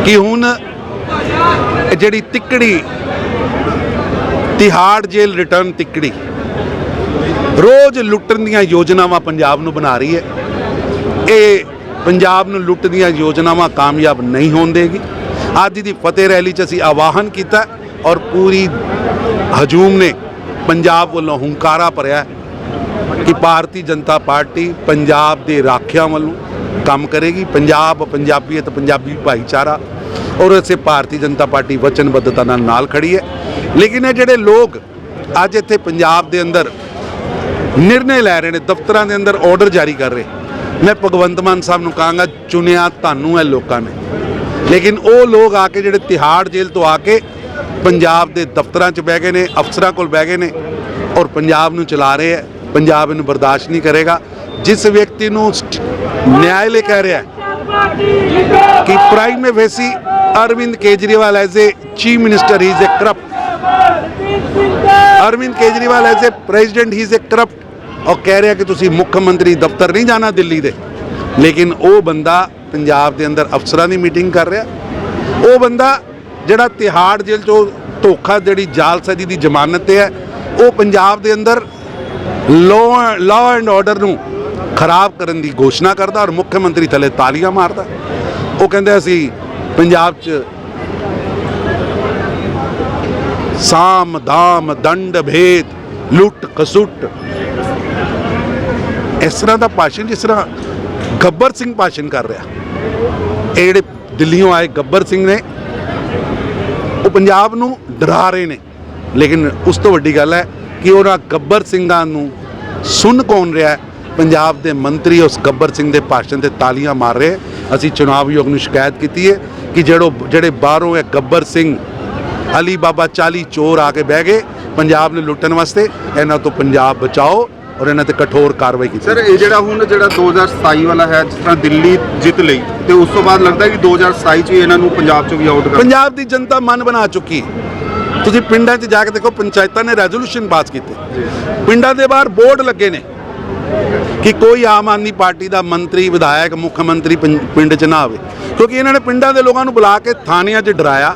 ਕਿ ਹੁਣ ਇਹ ਜਿਹੜੀ ਤਿੱਕੜੀ ਤਿਹਾੜ ਜੇਲ੍ਹ ਰਿਟਰਨ ਤਿੱਕੜੀ। ਰੋਜ਼ ਲੁੱਟਣ ਦੀਆਂ ਯੋਜਨਾਵਾਂ ਪੰਜਾਬ ਨੂੰ ਬਣਾ ਰਹੀ ਹੈ। ਇਹ ਪੰਜਾਬ ਨੂੰ ਲੁੱਟ ਦੀਆਂ ਯੋਜਨਾਵਾਂ ਕਾਮਯਾਬ ਨਹੀਂ ਹੋਣ ਦੇਗੀ। ਅੱਜ ਦੀ ਫਤਿਹ ਰੈਲੀ 'ਚ ਅਸੀਂ ਆਵਾਹਨ ਕੀਤਾ ਔਰ ਪੂਰੀ ਹਜੂਮ ਨੇ ਪੰਜਾਬ ਵੱਲੋਂ ਹੁੰਕਾਰਾ ਭਰਿਆ ਕਿ ਭਾਰਤੀ ਜਨਤਾ ਪਾਰਟੀ ਪੰਜਾਬ ਦੇ ਰਾਖਿਆਂ ਵੱਲੋਂ ਕੰਮ ਕਰੇਗੀ। ਪੰਜਾਬ ਪੰਜਾਬੀਅਤ, ਪੰਜਾਬੀ ਭਾਈਚਾਰਾ ਔਰ ਇਸੇ ਭਾਰਤੀ ਜਨਤਾ ਪਾਰਟੀ ਵਚਨਬੱਧਤਾ ਨਾਲ ਨਾਲ ਖੜੀ ਹੈ। ਲੇਕਿਨ ਇਹ ਜਿਹੜੇ ਲੋਕ ਅੱਜ ਇੱਥੇ ਪੰਜਾਬ ਦੇ ਅੰਦਰ ਨਿਰਣੇ ਲੈ ਰਹੇ ਨੇ ਦਫ਼ਤਰਾਂ ਦੇ ਅੰਦਰ ਆਰਡਰ ਜਾਰੀ ਕਰ ਰਹੇ। ਮੈਂ ਭਗਵੰਤ ਮਾਨ ਸਾਹਿਬ ਨੂੰ ਕਹਾਂਗਾ ਚੁਣਿਆ ਤੁਹਾਨੂੰ ਹੈ ਲੋਕਾਂ ਨੇ। ਲੇਕਿਨ ਉਹ ਲੋਕ ਆ ਕੇ ਜਿਹੜੇ ਤਿਹਾੜ ਜੇਲ੍ਹ ਤੋਂ ਆ ਕੇ ਪੰਜਾਬ ਦੇ ਦਫ਼ਤਰਾਂ 'ਚ ਬਹਿ ਗਏ ਨੇ ਅਫਸਰਾਂ ਕੋਲ ਬਹਿ ਗਏ ਨੇ ਔਰ ਪੰਜਾਬ ਨੂੰ ਚਲਾ ਰਹੇ ਹੈ। ਪੰਜਾਬ ਇਹਨੂੰ ਬਰਦਾਸ਼ਤ ਨਹੀਂ ਕਰੇਗਾ। ਜਿਸ ਵਿਅਕਤੀ ਨੂੰ ਸਟ- ਨਿਆਇਲੇ ਕਹਿ ਰਿਹਾ ਕਿ prima facie Arvind Kejriwal as a chief minister is a corrupt Arvind Kejriwal as a president he is a corrupt ਔਰ ਕਹਿ ਰਿਹਾ ਕਿ ਤੁਸੀਂ ਮੁੱਖ ਮੰਤਰੀ ਦਫ਼ਤਰ ਨਹੀਂ ਜਾਣਾ ਦਿੱਲੀ ਦੇ ਲੇਕਿਨ ਉਹ ਬੰਦਾ ਪੰਜਾਬ ਦੇ ਅੰਦਰ ਅਫਸਰਾਂ ਦੀ ਮੀਟਿੰਗ ਕਰ ਰਿਹਾ ਉਹ ਬੰਦਾ ਜਿਹੜਾ ਤਿਹਾੜ ਜੇਲ੍ਹ ਚੋਂ ਧੋਖਾ ਜਿਹੜੀ ਜਾਲਸਾਜੀ ਦੀ ਜ਼ਮਾਨਤ ਤੇ ਹੈ ਉਹ ਪੰਜਾਬ ਦੇ ਅੰਦਰ ਲਾਅ ਲਾਅ ਐਂਡ ਆਰਡਰ ਨੂੰ ਖਰਾਬ ਕਰਨ ਦੀ ਘੋਸ਼ਣਾ ਕਰਦਾ ਔਰ ਮੁੱਖ ਮੰਤਰੀ ਥੱਲੇ ਤਾਲੀਆਂ ਮਾਰਦਾ ਉਹ ਕਹਿੰਦੇ ਅਸੀਂ ਪੰਜਾਬ 'ਚ ਸਾਮ ਦਾਮ ਦੰਡ ਭੇਦ, ਲੁੱਟ ਕਸੁੱਟ ਇਸ ਤਰ੍ਹਾਂ ਦਾ ਭਾਸ਼ਣ, ਜਿਸ ਤਰ੍ਹਾਂ ਗੱਬਰ ਸਿੰਘ ਭਾਸ਼ਣ ਕਰ ਰਿਹਾ। ਇਹ ਜਿਹੜੇ ਦਿੱਲੀੋਂ ਆਏ ਗੱਬਰ ਸਿੰਘ ਨੇ, ਉਹ ਪੰਜਾਬ ਨੂੰ ਡਰਾ ਰਹੇ ਨੇ। ਲੇਕਿਨ ਉਸ ਤੋਂ ਵੱਡੀ ਗੱਲ ਹੈ ਕਿ ਉਹਨਾਂ ਗੱਬਰ ਸਿੰਘਾਂ ਨੂੰ ਸੁਣ ਕੌਣ ਰਿਹਾ ਪੰਜਾਬ ਦੇ ਮੰਤਰੀ ਉਸ ਗੱਬਰ ਸਿੰਘ ਦੇ ਭਾਸ਼ਣ ਤੇ ਤਾਲੀਆਂ ਮਾਰ ਰਹੇ ਅਸੀਂ ਚੁਣਾਵ ਆਯੋਗ ਨੂੰ ਸ਼ਿਕਾਇਤ ਕੀਤੀ ਹੈ। ਕਿ ਜਿਹੜੋ ਜਿਹੜੇ ਬਾਹਰੋਂ ਇਹ ਗੱਬਰ ਸਿੰਘ ਅਲੀ ਬਾਬਾ 40 ਚੋਰ ਆ ਕੇ ਬਹਿ ਗਏ ਪੰਜਾਬ ਨੂੰ ਲੁੱਟਣ ਵਾਸਤੇ ਇਹਨਾਂ ਤੋਂ ਪੰਜਾਬ ਬਚਾਓ ਔਰ ਇਹਨਾਂ ਤੇ ਕਠੋਰ ਕਾਰਵਾਈ ਕੀਤੀ ਸਰ ਇਹ ਜਿਹੜਾ ਹੁਣ ਜਿਹੜਾ 2027 ਵਾਲਾ ਹੈ ਜਿਸ ਤਰ੍ਹਾਂ ਦਿੱਲੀ ਜਿੱਤ ਲਈ ਤੇ ਉਸ ਤੋਂ ਬਾਅਦ ਲੱਗਦਾ ਕਿ 2027 ਚ ਵੀ ਇਹਨਾਂ ਨੂੰ ਪੰਜਾਬ ਚੋਂ ਵੀ ਆਊਟ ਕਰ ਪੰਜਾਬ ਦੀ ਜਨਤਾ ਮਨ ਬਣਾ ਚੁੱਕੀ ਤੁਸੀਂ ਪਿੰਡਾਂ 'ਚ ਜਾ ਕੇ ਦੇਖੋ ਪੰਚਾਇਤਾਂ ਨੇ ਰੈਜ਼ੋਲੂਸ਼ਨ ਪਾਸ ਕੀਤੇ। ਪਿੰਡਾਂ ਦੇ ਬਾਹਰ ਬੋਰਡ ਲੱਗੇ ਨੇ। ਕਿ ਕੋਈ ਆਮ ਆਦਮੀ ਪਾਰਟੀ ਦਾ ਮੰਤਰੀ, ਵਿਧਾਇਕ, ਮੁੱਖ ਮੰਤਰੀ ਪਿੰ- ਪਿੰਡ 'ਚ ਨਾ ਆਵੇ। ਕਿਉਂਕਿ ਇਹਨਾਂ ਨੇ ਪਿੰਡਾਂ ਦੇ ਲੋਕਾਂ ਨੂੰ ਬੁਲਾ ਕੇ ਥਾਣਿਆਂ 'ਚ ਡਰਾਇਆ,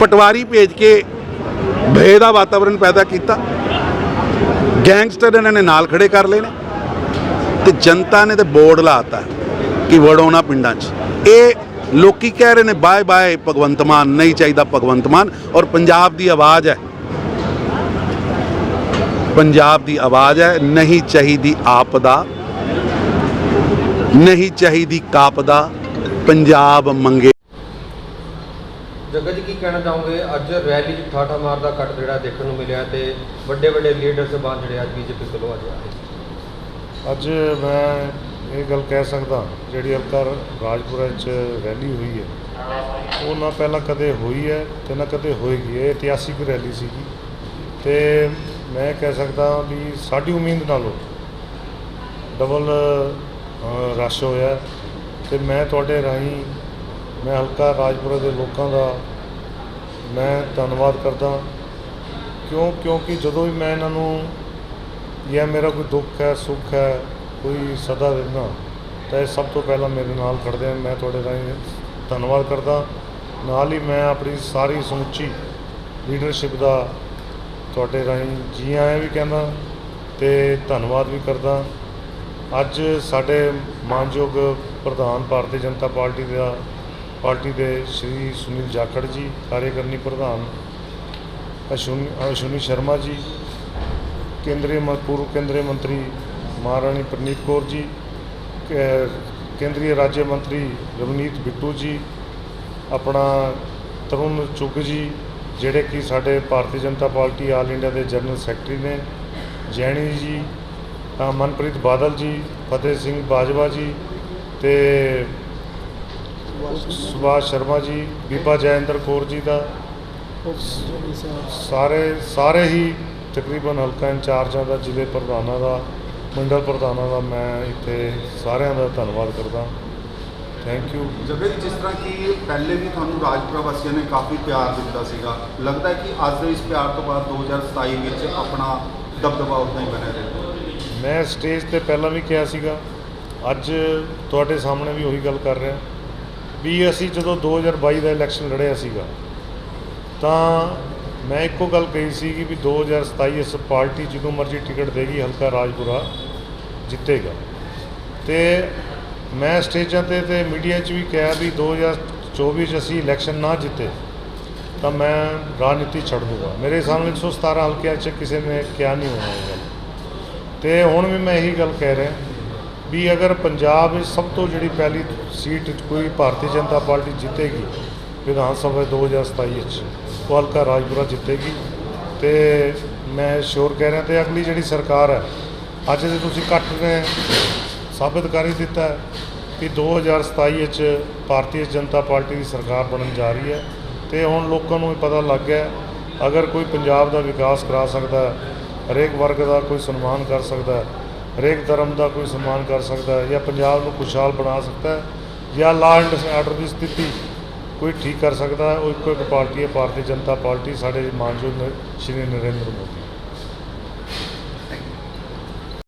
ਪਟਵਾਰੀ ਭੇਜ ਕੇ ਭੇ ਦਾ ਵਾਤਾਵਰਣ ਪੈਦਾ ਕੀਤਾ। ਗੈਂਗਸਟਰ ਇਹਨਾਂ ਨੇ ਨਾਲ ਖੜੇ ਕਰ ਲਏ ਨੇ। ਤੇ ਜਨਤਾ ਨੇ ਤੇ ਬੋਰਡ ਲਾਤਾ ਕਿ ਵੜੋ ਪਿੰਡਾਂ 'ਚ। ਇਹ ਲੋਕੀ ਕਹਿ ਰਹੇ ਨੇ ਬਾਏ ਬਾਏ ਭਗਵੰਤ ਮਾਨ, ਨਹੀਂ ਚਾਹੀਦਾ ਭਗਵੰਤ ਮਾਨ। ਔਰ ਪੰਜਾਬ ਦੀ ਆਵਾਜ਼ ਹੈ ਪੰਜਾਬ ਦੀ ਆਵਾਜ਼ ਹੈ ਨਹੀਂ ਚਾਹੀਦੀ ਆਪਦਾ ਨਹੀਂ ਚਾਹੀਦੀ ਕਾਪਦਾ ਪੰਜਾਬ ਮੰਗੇ। ਜੱਗਾ ਜੀ ਕੀ ਕਹਿਣਾ ਚਾਹੋਗੇ? ਅੱਜ ਰੈਲੀ 'ਚ ਠਾਠਾ ਮਾਰ ਦਾ ਕੱਟ ਜਿਹੜਾ ਦੇਖਣ ਨੂੰ ਮਿਲਿਆ ਤੇ ਵੱਡੇ ਵੱਡੇ ਲੀਡਰ ਸਬਾਨ ਜਿਹੜੇ ਅੱਜ ਬੀਜੇਪੀ ਕੋਲੋਂ ਅੱਜ ਆਏ। ਅੱਜ ਮੈਂ ਇਹ ਗੱਲ ਕਹਿ ਸਕਦਾ ਜਿਹੜੀ ਹਲਕਾ ਰਾਜਪੁਰਾ 'ਚ ਰੈਲੀ ਹੋਈ ਹੈ ਉਹ ਨਾ ਪਹਿਲਾਂ ਕਦੇ ਹੋਈ ਹੈ ਤੇ ਨਾ ਕਦੇ ਹੋਏਗੀ। ਇਹ ਇਤਿਹਾਸਿਕ ਰੈਲੀ ਸੀਗੀ ਤੇ ਮੈਂ ਕਹਿ ਸਕਦਾ ਵੀ ਸਾਡੀ ਉਮੀਦ ਨਾਲੋਂ ਡਬਲ ਰਸ਼ ਹੋਇਆ ਤੇ ਮੈਂ ਤੁਹਾਡੇ ਰਾਹੀਂ, ਮੈਂ ਹਲਕਾ ਰਾਜਪੁਰਾ ਦੇ ਲੋਕਾਂ ਦਾ ਮੈਂ ਧੰਨਵਾਦ ਕਰਦਾ ਕਿਉਂ, ਕਿਉਂਕਿ ਜਦੋਂ ਵੀ ਮੈਂ ਇਹਨਾਂ ਨੂੰ, ਜਾਂ ਮੇਰਾ ਕੋਈ ਦੁੱਖ ਹੈ, ਸੁੱਖ ਹੈ, ਕੋਈ ਸਦਾ ਦਿੰਦਾ ਤਾਂ ਇਹ ਸਭ ਤੋਂ ਪਹਿਲਾਂ ਮੇਰੇ ਨਾਲ ਖੜਦੇ ਹਨ। ਮੈਂ ਤੁਹਾਡੇ ਰਾਹੀਂ ਧੰਨਵਾਦ ਕਰਦਾ ਨਾਲ ਹੀ ਮੈਂ ਆਪਣੀ ਸਾਰੀ ਸਮੁੱਚੀ ਲੀਡਰਸ਼ਿਪ ਦਾ ਤੁਹਾਡੇ ਰਾਹੀਂ ਜੀ ਆਇਆਂ ਵੀ ਕਹਿੰਦਾ ਤੇ ਧੰਨਵਾਦ ਵੀ ਕਰਦਾ। ਅੱਜ ਸਾਡੇ ਮਾਨਯੋਗ ਪ੍ਰਧਾਨ ਭਾਰਤੀ ਜਨਤਾ ਪਾਰਟੀ ਦਾ, ਪਾਰਟੀ ਦੇ ਸ਼੍ਰੀ ਸੁਨੀਲ ਜਾਖੜ ਜੀ, ਕਾਰਜਕਾਰਨੀ ਪ੍ਰਧਾਨ ਅਸ਼ਵਨੀ ਅਸ਼ਵਨੀ ਸ਼ਰਮਾ ਜੀ, ਕੇਂਦਰੀ ਮ- ਪੂਰਵ ਕੇਂਦਰੀ ਮੰਤਰੀ ਮਹਾਰਾਣੀ ਪ੍ਰਨੀਤ ਕੌਰ ਜੀ ਕੇਂਦਰੀ ਰਾਜ ਮੰਤਰੀ ਰਵਨੀਤ ਬਿੱਟੂ ਜੀ, ਆਪਣਾ ਤਰੁਣ ਚੁੱਗ ਜੀ ਜਿਹੜੇ ਕਿ ਸਾਡੇ Bharatiya Janata party, all India ਦੇ ਜਨਰਲ ਸੈਕਟਰੀ ਨੇ, ਜੈਣੀ ਜੀ ਮਨਪ੍ਰੀਤ ਬਾਦਲ ਜੀ, ਫਤਿਹ ਸਿੰਘ ਬਾਜਵਾ ਜੀ ਤੇ ਸੁਭਾਸ਼ ਸ਼ਰਮਾ ਜੀ, ਬੀਬਾ ਜੈਇੰਦਰ ਕੌਰ ਜੀ ਦਾ। ਸਾਰੇ ਸਾਰੇ ਹੀ ਤਕਰੀਬਨ ਹਲਕਾ ਇੰਚਾਰਜਾਂ ਦਾ, ਜ਼ਿਲ੍ਹੇ ਪ੍ਰਧਾਨਾਂ ਦਾ, ਮੰਡਲ ਪ੍ਰਧਾਨਾਂ ਦਾ ਮੈਂ ਇੱਥੇ ਸਾਰਿਆਂ ਦਾ ਧੰਨਵਾਦ ਕਰਦਾ। ਥੈਂਕ ਯੂ ਜਗੇ ਜਿਸ ਤਰ੍ਹਾਂ ਕਿ ਪਹਿਲੇ ਵੀ ਤੁਹਾਨੂੰ ਰਾਜਪੁਰਾ ਵਾਸੀਆਂ ਨੇ ਕਾਫੀ ਪਿਆਰ ਦਿੱਤਾ ਸੀਗਾ। ਲੱਗਦਾ ਹੈ ਕਿ ਅੱਜ ਦੇ ਇਸ ਪਿਆਰ ਤੋਂ ਬਾਅਦ 2027 ਵਿੱਚ ਆਪਣਾ ਦਬਦਬਾ ਉਦਾਂ ਹੀ ਬਣਿਆ ਰਹੇ। ਮੈਂ ਸਟੇਜ ਤੇ ਪਹਿਲਾਂ ਵੀ ਕਿਹਾ ਸੀਗਾ ਅੱਜ ਤੁਹਾਡੇ ਸਾਹਮਣੇ ਵੀ ਉਹੀ ਗੱਲ ਕਰ ਰਿਹਾ। ਵੀ ਅਸੀਂ ਜਦੋਂ 2022 ਦਾ ਇਲੈਕਸ਼ਨ ਲੜਿਆ ਸੀਗਾ ਤਾਂ ਮੈਂ ਇੱਕੋ ਗੱਲ ਕਹੀ ਸੀ ਕਿ ਵੀ 2027 ਇਸ ਪਾਰਟੀ ਜਦੋਂ ਮਰਜ਼ੀ ਟਿਕਟ ਦੇਗੀ ਹਲਕਾ ਰਾਜਪੁਰਾ ਜਿੱਤੇਗਾ। ਤੇ ਮੈਂ ਸਟੇਜਾਂ ਤੇ ਤੇ ਮੀਡੀਆ 'ਚ ਵੀ ਕਿਹਾ ਵੀ 2024 'ਚ ਅਸੀਂ ਇਲੈਕਸ਼ਨ ਨਾ ਜਿੱਤੇ, ਤਾਂ ਮੈਂ ਰਾਜਨੀਤੀ ਛੱਡ ਦੂੰਗਾ ਮੇਰੇ ਸਾਹਮਣੇ 117 ਹਲਕਿਆਂ 'ਚ ਕਿਸੇ ਨੇ ਕਿਹਾ ਨਹੀਂ ਹੋਣਾ ਇਹ ਗੱਲ। ਤੇ ਹੁਣ ਵੀ ਮੈਂ ਇਹੀ ਗੱਲ ਕਹਿ ਰਿਹਾ ਵੀ ਅਗਰ ਪੰਜਾਬ ਵਿੱਚ ਸਭ ਤੋਂ ਜਿਹੜੀ ਪਹਿਲੀ ਸੀਟ ਕੋਈ ਭਾਰਤੀ ਜਨਤਾ ਪਾਰਟੀ ਜਿੱਤੇਗੀ, ਵਿਧਾਨ ਸਭਾ 2027 ਵਿੱਚ, ਉਹ ਹਲਕਾ ਰਾਜਪੁਰਾ ਜਿੱਤੇਗੀ। ਤੇ ਮੈਂ ਸ਼ੋਰ ਕਹਿ ਰਿਹਾ ਤੇ ਅਗਲੀ ਜਿਹੜੀ ਸਰਕਾਰ ਹੈ, ਅੱਜ ਦੇ ਤੁਸੀਂ ਕੱਟ ਨੇ ਸਾਬਿਤ ਕਰ ਹੀ ਦਿੱਤਾ ਹੈ ਕਿ 2027 ਵਿੱਚ ਭਾਰਤੀ ਜਨਤਾ ਪਾਰਟੀ ਦੀ ਸਰਕਾਰ ਬਣਨ ਜਾ ਰਹੀ ਹੈ ਤੇ ਹੁਣ ਲੋਕਾਂ ਨੂੰ ਇਹ ਪਤਾ ਲੱਗ ਗਿਆ ਅਗਰ ਕੋਈ ਪੰਜਾਬ ਦਾ ਵਿਕਾਸ ਕਰਾ ਸਕਦਾ ਹੈ, ਹਰੇਕ ਵਰਗ ਦਾ ਕੋਈ ਸਨਮਾਨ ਕਰ ਸਕਦਾ ਹੈ, ਹਰੇਕ ਧਰਮ ਦਾ ਕੋਈ ਸਨਮਾਨ ਕਰ ਸਕਦਾ ਹੈ ਜਾਂ ਪੰਜਾਬ ਨੂੰ ਖੁਸ਼ਹਾਲ ਬਣਾ ਸਕਦਾ ਹੈ ਜਾਂ ਲਾਅ ਐਂਡ ਆਰਡਰ ਦੀ ਸਥਿਤੀ ਕੋਈ ਠੀਕ ਕਰ ਸਕਦਾ ਹੈ, ਉਹ ਇੱਕੋ ਇੱਕ ਪਾਰਟੀ ਹੈ, ਭਾਰਤੀ ਜਨਤਾ ਪਾਰਟੀ ਸਾਡੇ ਮਾਨਯੋਗ ਸ਼੍ਰੀ ਨਰਿੰਦਰ ਮੋਦੀ।